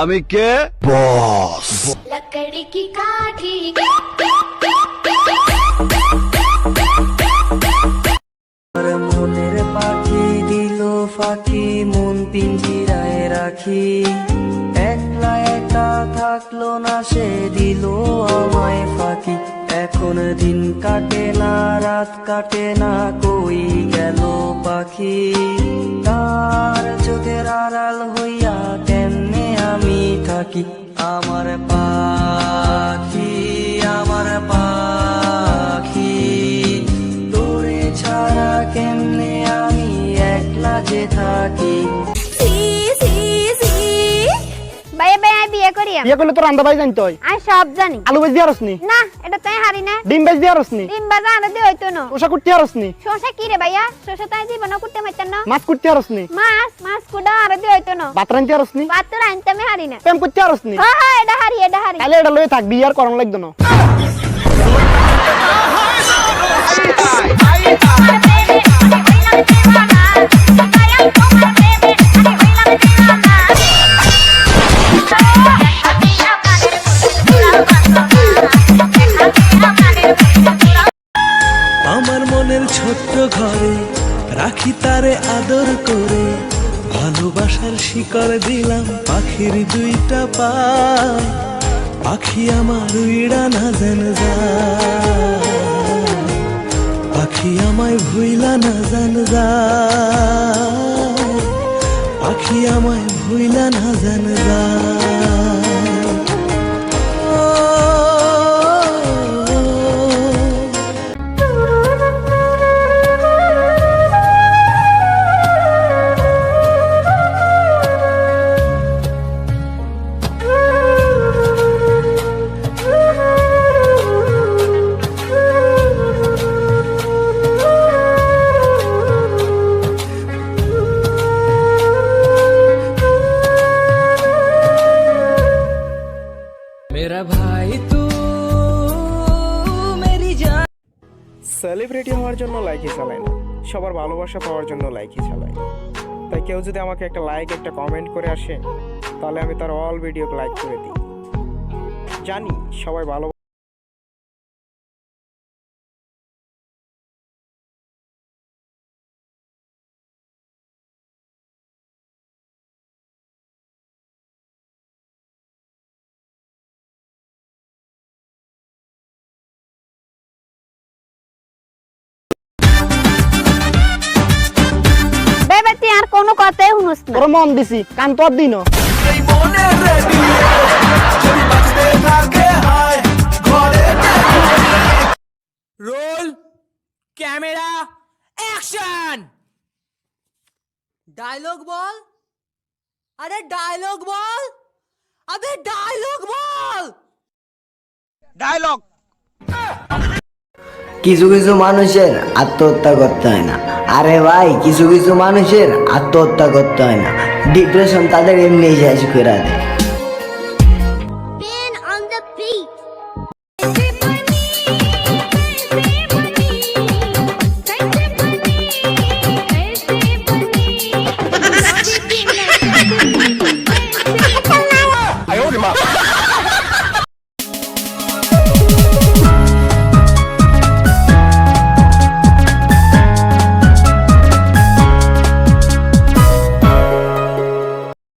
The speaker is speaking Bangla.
আমি কে? বস। লকড়ি মনের পাখি দিল ফাঁকি মন পিঞ্জিরায় রাখি। একলা একা থাকল না সে দিল আমায় ফাঁকি। এখন দিন কাটে না রাত কাটে না কই গেল পাখি? আমার পাখি আমার পাখি। তোরে ছাড়া কেমনে আমি একলা যে থাকি? আমি করলে তোর রান্না বাই জানতে হয় আমি সব জানি আলু বেজ দিয়ে আরসনি না এটা তাই হারি না ডিম বেজ দিয়ে আরসনি ডিম বাজা আনা দিয়ে হইতো না আরসনি শসা কি রে ভাইয়া শসা তাই জীবন করতে পারতেন না মাছ কুটতে আরসনি মাছ মাছ কুডা আনা দিয়ে হইতো না ভাত রানতে আরসনি পাত্র আনতে আমি হারি না প্রেম করতে আরসনি হ্যাঁ হ্যাঁ এটা হারি এটা হারি তাহলে এটা লয়ে থাক বিয়ে আর করানো লাগতো না রাখি তারে আদর করে ভালোবাসার শিকড় দিলাম পাখির দুইটা পায় পাখি আমার উইড়া না যেন যায়। পাখি আমায় ভুইলা না জান যায়। পাখি আমায় ভুইলা না জান যায়। সেলিব্রিটি হওয়ার জন্য লাইকই চালায় না। সবার ভালোবাসা পাওয়ার জন্য লাইকই চালায়। তাই কেউ যদি আমাকে একটা লাইক একটা কমেন্ট করে আসে, তাহলে আমি তার অল ভিডিও লাইক করে দিই। জানি সবাই ভালো কোনো কথাই শুনুস না। তোর মন দিছি কান তোর দিন রোল ক্যামেরা অ্যাকশন ডায়লগ বল আরে ডায়লগ বল আবে ডায়লগ বল ডায়লগ কিছু কিছু মানুষের আত্মহত্যা করতে হয় না। আরে ভাই, কিছু কিছু মানুষের আত্মহত্যা করতে হয় না। ডিপ্রেশন তাদের এমনি শেষ করে দেয়।